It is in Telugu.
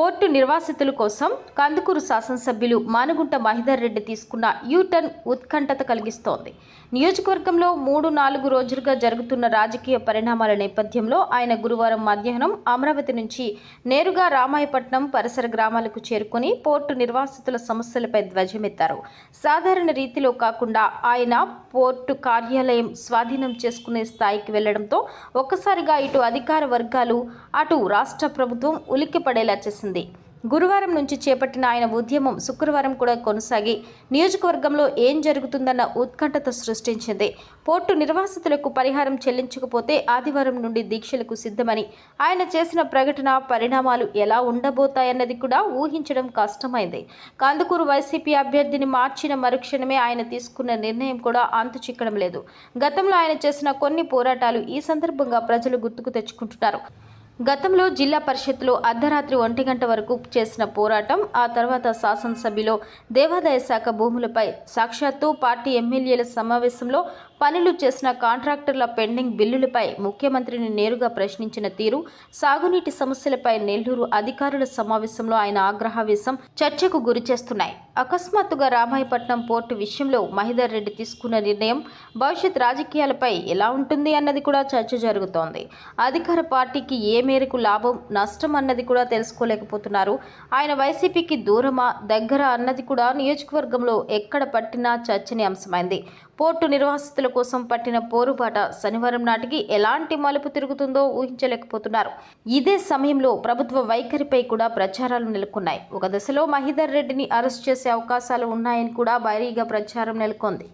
పోర్టు నిర్వాసితుల కోసం కందుకూరు శాసనసభ్యులు మానుగుంట మహిదర్ రెడ్డి తీసుకున్న యూటర్న్ ఉత్కంఠత కలిగిస్తోంది. నియోజకవర్గంలో మూడు నాలుగు రోజులుగా జరుగుతున్న రాజకీయ పరిణామాల నేపథ్యంలో ఆయన గురువారం మధ్యాహ్నం అమరావతి నుంచి నేరుగా రామాయపట్నం పరిసర గ్రామాలకు చేరుకుని పోర్టు నిర్వాసితుల సమస్యలపై ధ్వజమెత్తారు. సాధారణ రీతిలో కాకుండా ఆయన పోర్టు కార్యాలయం స్వాధీనం చేసుకునే స్థాయికి వెళ్ళడంతో ఒక్కసారిగా ఇటు అధికార వర్గాలు అటు రాష్ట్ర ప్రభుత్వం ఉలిక్కిపడేలా చేసింది. గురువారం నుంచి చేపట్టిన ఆయన ఉద్యమం శుక్రవారం కూడా కొనసాగి నియోజకవర్గంలో ఏం జరుగుతుందన్న ఉత్కంఠత సృష్టించింది. పోర్టు నిర్వాసితులకు పరిహారం చెల్లించకపోతే ఆదివారం నుండి దీక్షలకు సిద్ధమని ఆయన చేసిన ప్రకటన పరిణామాలు ఎలా ఉండబోతాయన్నది కూడా ఊహించడం కష్టమైంది. కందుకూరు వైసీపీ అభ్యర్థిని మార్చిన మరుక్షణమే ఆయన తీసుకున్న నిర్ణయం కూడా అంతు చిక్కడం లేదు. గతంలో ఆయన చేసిన కొన్ని పోరాటాలు ఈ సందర్భంగా ప్రజలు గుర్తుకు తెచ్చుకుంటున్నారు. గతంలో జిల్లా పరిషత్లో అర్ధరాత్రి ఒంటి గంట వరకు చేసిన పోరాటం ఆ తర్వాత శాసనసభ్యులో దేవాదాయ శాఖ భూములపై సాక్షాత్తు పార్టీ ఎమ్మెల్యేల సమావేశంలో పనులు చేసిన కాంట్రాక్టర్ల పెండింగ్ బిల్లులపై ముఖ్యమంత్రిని నేరుగా ప్రశ్నించిన తీరు సాగునీటి సమస్యలపై నెల్లూరు అధికారుల సమావేశంలో ఆయన ఆగ్రహావేశం చర్చకు గురిచేస్తున్నాయి. అకస్మాత్తుగా రామాయపట్నం పోర్టు విషయంలో మహిదర్ రెడ్డి తీసుకున్న నిర్ణయం భవిష్యత్ రాజకీయాలపై ఎలా ఉంటుంది అన్నది కూడా చర్చ జరుగుతోంది. అధికార పార్టీకి ఏ మేరకు లాభం నష్టం అన్నది కూడా తెలుసుకోలేకపోతున్నారు. ఆయన వైసీపీకి దూరమా దగ్గర అన్నది కూడా నియోజకవర్గంలో ఎక్కడ పట్టినా చర్చనీయాంశమైంది. పోర్టు నిర్వాసితుల కోసం పట్టిన పోరుబాట శనివారం నాటికి ఎలాంటి మలుపు తిరుగుతుందో ఊహించలేకపోతున్నారు. ఇదే సమయంలో ప్రభుత్వ వైఖరిపై కూడా ప్రచారాలు నెలకొన్నాయి. ఒక దశలో మహిదర్ రెడ్డిని అరెస్ట్ చేసే అవకాశాలు ఉన్నాయని కూడా భారీగా ప్రచారం నెలకొంది.